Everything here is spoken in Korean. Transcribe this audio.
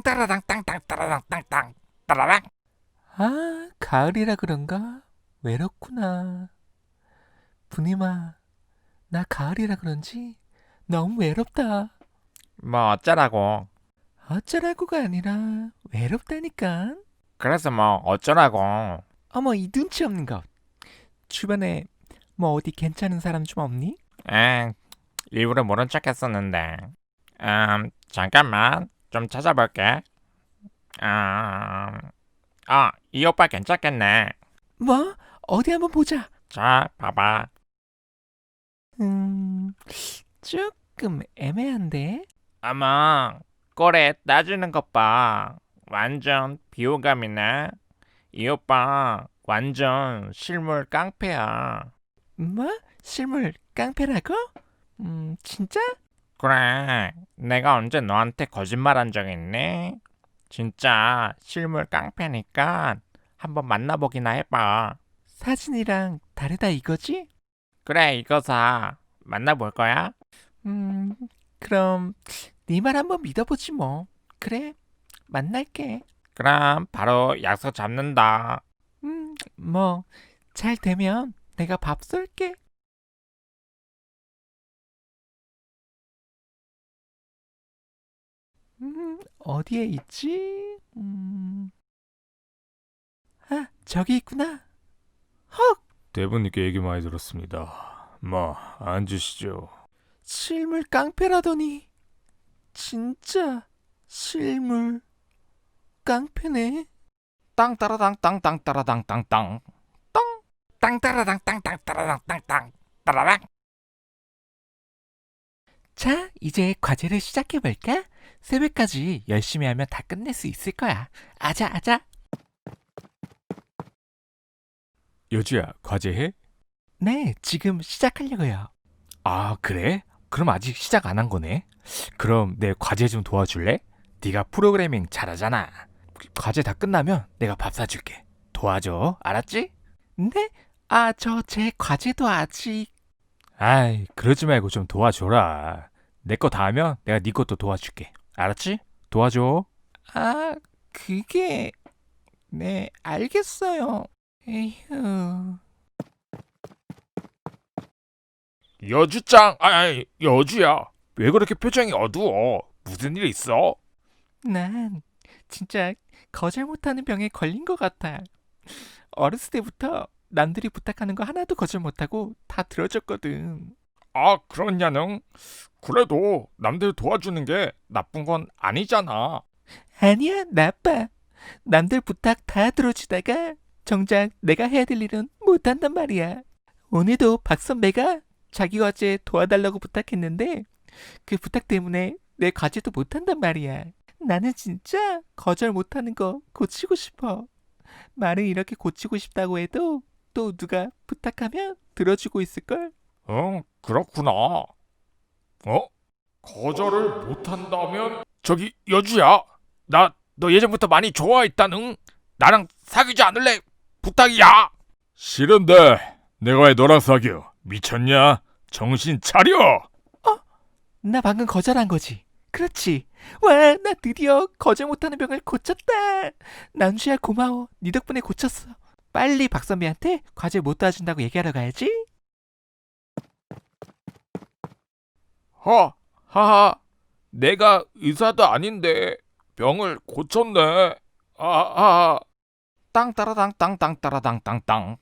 땅따라당 땅땅 따라당 땅땅 따라랑 아, 가을이라 그런가? 외롭구나. 분이마, 나 가을이라 그런지 너무 외롭다. 뭐 어쩌라고 어쩌라고가 아니라 외롭다니까. 그래서 뭐 어쩌라고 어머, 이 눈치 없는 것. 주변에 뭐 어디 괜찮은 사람 좀 없니? 에 일부러 모른 척 했었는데 음 잠깐만 좀 찾아볼게 음아이 오빠 괜찮겠네 뭐? 어디 한번 보자. 자 봐봐 음, 조금 애매한데? 어머 꼴에 따지는 것 봐 완전 비호감이네 이 오빠 완전 실물 깡패야 뭐? 실물 깡패라고? 음, 진짜? 그래 내가 언제 너한테 거짓말한 적 있니? 진짜 실물 깡패니까 한번 만나보기나 해봐 사진이랑 다르다 이거지? 그래 이거 사 만나볼 거야? 음, 그럼 네 말 한번 믿어보지 뭐. 그래, 만날게. 그럼 바로 약속 잡는다 음, 뭐 잘 되면 내가 밥 쏠게. 음, 어디에 있지? 음, 아, 저기 있구나. 헉, 대부님께 얘기 많이 들었습니다. 뭐 앉으시죠. 실물 깡패라더니 진짜 실물 깡패네. 땅따라당 땅땅 따라당 땅땅 땅 땅따라당 땅땅 따라당 땅땅 자, 이제 과제를 시작해 볼까? 새벽까지 열심히 하면 다 끝낼 수 있을 거야. 아자, 아자. 여주야 과제 해? 네, 지금 시작하려고요. 아 그래? 그럼 아직 시작 안 한 거네. 그럼 내 과제 좀 도와줄래? 네가 프로그래밍 잘하잖아. 과제 다 끝나면 내가 밥 사줄게. 도와줘. 알았지? 네? 아, 저 제 과제도 아직 아이 그러지 말고 좀 도와줘라. 내 거 다 하면 내가 네 것도 도와줄게. 알았지? 도와줘. 아, 그게 네, 알겠어요. 에휴. 여주짱 아이 여주야 왜 그렇게 표정이 어두워 무슨 일 있어? 난 진짜 거절 못하는 병에 걸린 것 같아. 어렸을 때부터 남들이 부탁하는 거 하나도 거절 못하고 다 들어줬거든. 아 그렇냐능 그래도 남들 도와주는 게 나쁜 건 아니잖아 아니야, 나빠. 남들 부탁 다 들어주다가 정작 내가 해야 될 일은 못한단 말이야. 오늘도 박 선배가 자기 과제 도와달라고 부탁했는데 그 부탁 때문에 내 과제도 못한단 말이야. 나는 진짜 거절 못하는 거 고치고 싶어. 말을 이렇게 고치고 싶다고 해도 또 누가 부탁하면 들어주고 있을걸? 응 그렇구나 어? 거절을 못한다면 저기 여주야 나 너 예전부터 많이 좋아했다능 나랑 사귀지 않을래 부탁이야 싫은데 내가 왜 너랑 사겨? 미쳤냐? 정신 차려. 나 방금 거절한 거지. 그렇지. 와, 나 드디어 거절 못하는 병을 고쳤다. 남주야 고마워. 네 덕분에 고쳤어. 빨리 박 선배한테 과제 못 도와준다고 얘기하러 가야지. 허 하하. 내가 의사도 아닌데 병을 고쳤네. 아 아 땅따라당 땅땅 따라당 땅땅